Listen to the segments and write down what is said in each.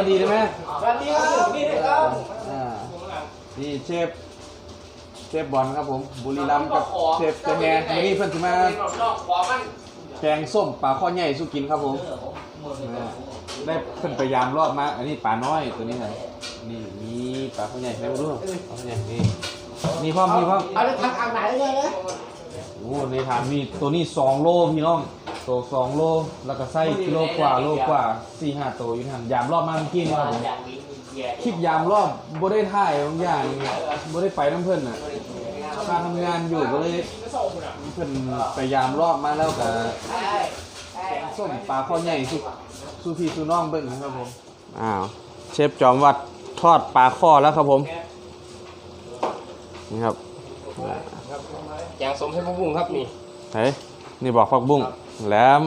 วัสดีได้ไหมสวัสดีครับพี่ครับนี่เชฟเชฟบอลครับผมบุรีรัมย์กับเชฟเต่แง่วันนี้เพื่อนสิมาขแกงส้มปลาข้อใหญ่สู้กินครับผมได้เพิ่นพยายามรอบมา อันนี้ปลาน้อยตัวนี้นะนี่นี่ปลาข้อใหญ่ไหม่รู้ปลาข้อใหญ่นี่นี่พ่อมนี่พ่อเอาแล้ทางอ่างไหนเลยนะโอ้ในถานมีตัวนี้สองโลพี่น้อง ตัวสองโลแล้วก็ไส้กิโลกว่าโลกว่าสี่ห้าตัวอยู่นั่นยามรอบมาเมื่อกี้นี่ครับผมคลิปยามรอบบ่ได้ถ่ายบางอย่างบ่ได้ไปน้ำเพิ่นน่ะมาทำงานอยู่ก็เลยเพิ่นไปยามรอบมาแล้วก็แกงส้มปลาข้อใหญ่สุสุพี่สุน้องเบิ่งนะครับผมอ้าวเชฟจอมวัดทอดปลาข้อแล้วครับผมนี่ครับแกงส้มให้พวกบุ้งครับนี่เฮ้ยนี่บอกผักบุ้ง แหล้ว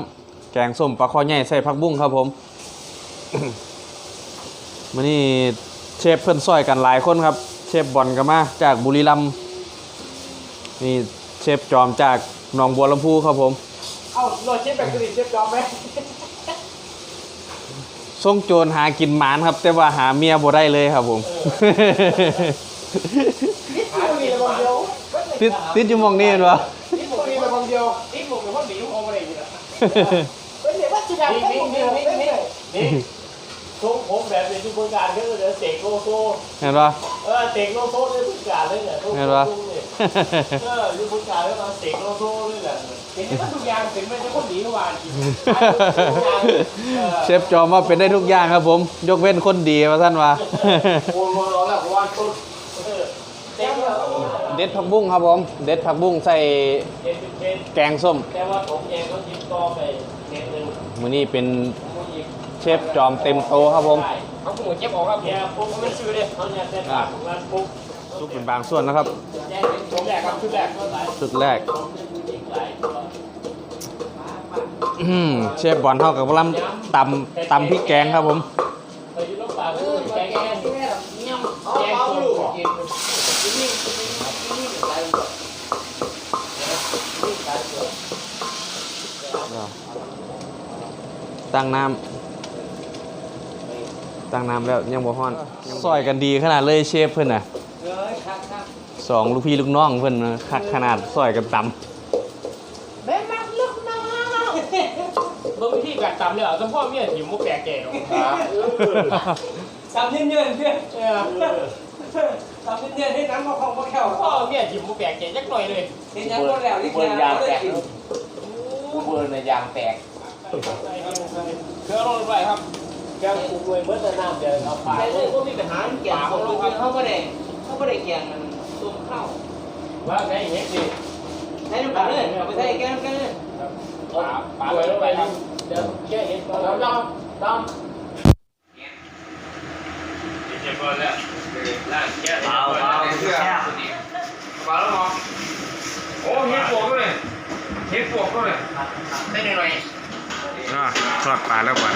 แกงส้มปลาข้อใหญ่ใส่ผักบุ้งครับผมมื้อนี้เชฟเพิ่นซอยกันหลายคนครับ เชฟบอลก็มาจากบุรีรัมย์นี่เชฟจอมจากหนองบัวลำพูครับผม เอ้าโรยเชฟแบบกรีนเชฟจอมไหมส่งโจรหากินหมานครับ แต่ว่าหาเมียบ่ได้เลยครับผมนิดพวกนี้ระวังเดียวติดติดอยู่หมองนี้เห็นบ่นิดพวกนี้ระวังเดียวนิดพ วกนี้เขาหนีออกมาเลยนี่นะเป็นเด็กว่าจีดังนี่นี่นี่นี่นี่ทรงผมแบบในทุกคนการก็คือเสกโลโซเห็นบ่เออเสกโลโซในทุกการเลยเนี่ยเห็นบ่เออทุกคนการแล้วมาเสกโลโซเลยแหละเห็นว่าทุกอย่างเป็นไม่ใช่คนหนีเข้ามาจริงเชฟจอมว่าเป็นได้ทุกอย่างครับผม ยกเว้นคนดีว่าท่านว่าโอ้โหร้อนแล้วเพราะว่าต้น ด็ดผักบุ้งครับผม เด็ดผักบุ้งใส่เต็มเต็มแกงส้มแต่ว่าผมเองก็ยิบต่อไปเน็ตหนึ่งมื้อนี้เป็นผมก็ยิบเชฟจอมเต็มโตครับผมเขาผมเจ็บออกครับแกปุ๊บไม่ซื้อเลยเขาเนี่ยเต้นปากของร้านปุ๊บซุปเป็นบางส่วนนะครับแจ้งเป็นผมแรกครับชุดแรกก็หลายสุดแรก หลายตัวอื้อหือเชฟบอลเท่ากับกำลังตำตำพริกแกงครับผม ไปยุโรปปากก็แกงแกงแกงแกงตัวกินนี่นี่นี่หลายตัวนี่หลายตัว ตั้งน้ำตั้งน้ำแล้วยังบ่ฮ้อนซอยกันดีขนาดเลยเชฟเพิ่นน่ะเอ้ยครับครับสองลูกพี่ลูกน้องเพิ่นน่ะคักขนาดซอยกันตแม่มักลูกน้องเบิ่งวิธีการตำเนี่ยเอาแต่พ่อเมียถิ่มมุกแปลกแก่หรอกครับำตำเนียนๆเพื่อนเออตำเนียนๆให้น้ำมาของมาแขวพ่อเมียถิ่มมุกแปลกแก่จักหน่อยเลยเห็นยังก็แล้วที่เบิร์นยางแตกกินเบิร์นในยางแตก เครื่องลงไปครับแกงปรุงไว้เมื่อแต่น้ำเดี๋ยวเอาไปแต่เลยพวกมีปัญหาเกี่ยวปากับลลูงกครับเขาไม่ได้เขาไม่ได้เกี่ยงมันต้มข้าวว่าไงเฮ็ดดิใช้น้ำตาเลยเอาไปใส่แก้วกันเลยปลาปลาลงไปครับเดี๋ยวแค่เฮ็ดก่อนดำดำเจ็บก่อนแล้วล่างแก้เบาเบาเพื่อเบาแล้วมองโอ้เฮ็ดปวกด้วยเฮ็ดปวกด้วยได้หน่อย อ่าทอดปลาแล้วก่อน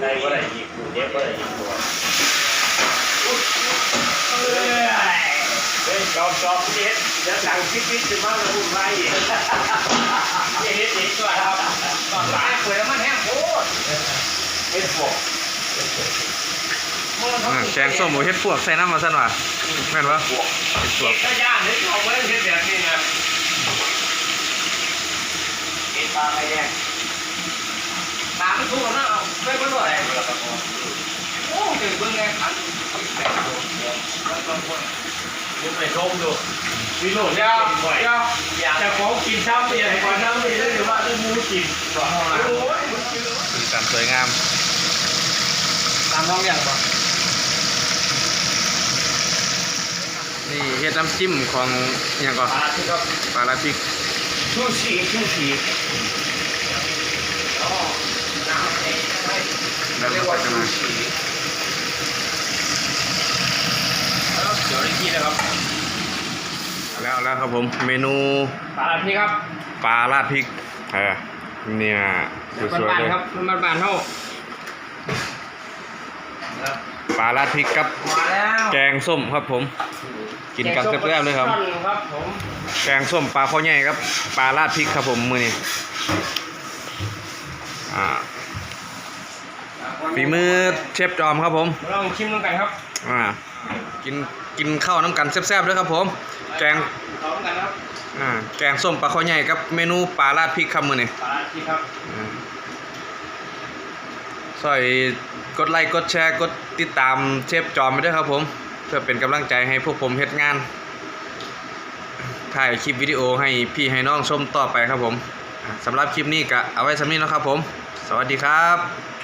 ได้ก็ได้อีกเฮ็ดก็ได้อีกตัวเฮ้ยจอบจอบเฮ็ดเดี๋ยวหลังพิพิธจะมาแล้ววุ่นวาอีกเฮ็ดอีกตัวครับตอนหลังเปิดแล้วมันแห้งโคตรเฮ็ดปวกแกงส้มหมูเฮ็ดพวกใส่น้ำมาซั่นว่ะแม่นบ่เฮ็ดพวกก็ย่างเฮ็ดเอาไว้เฮ็ดแบบนี้นะเฮ็ดปลาไข่แดง น้ำไม่ทุ่งนนะเอาไปเบิ่งด้วยโอ้ถึงเบิ่งไงขันมึงไปชมดูวิโรจน์เนี่ยอยากจะของกินช้ำไปอย่างก่อนน้ำไปเลยหรือว่าต้องมูกินโอ้ยสีสันสวยงาม ตามน้องอย่างบ่นี่เฮ็ดน้ำจิ้มของอิหยังก่อนปลาลาลาพริกชูชีชูชี แล้วก็ใส่กันมาเดี๋ยวได้กินนะครับแล้วแล้วครับผมเมนูปลาที่ครับปลาราดพริกเออเนี่ยสวยๆเลยครับมันบานเท่าปลาราดพริกกับมาแล้วแกงส้มครับผม กินกับแซ่บๆเลยครับครับผมแกงส้มปลาข้อใหญ่ครับ ปลาราดพริกครับผมมือนี้อ่า ฝีมือเชฟจอมครับผมลองชิมกันครับ อ่า กินกินข้าวน้ำกันแซ่บๆด้วยครับผม แกงเขาต้องกันครับ อ่า แกงส้มปลาข้อใหญ่กับเมนูปลาราดพริกครับมือนี่ปลาที่ครับอ่าซอยกดไลค์กดแชร์กดติดตามเชฟจอมไปด้วยครับผม เพื่อเป็นกำลังใจให้พวกผมเฮ็ดงาน ถ่ายคลิปวิดีโอให้พี่ให้น้องชมต่อไปครับผมอ่าสำหรับคลิปนี้ก็เอาไว้สำนี้แล้วครับผม สวัสดีครับ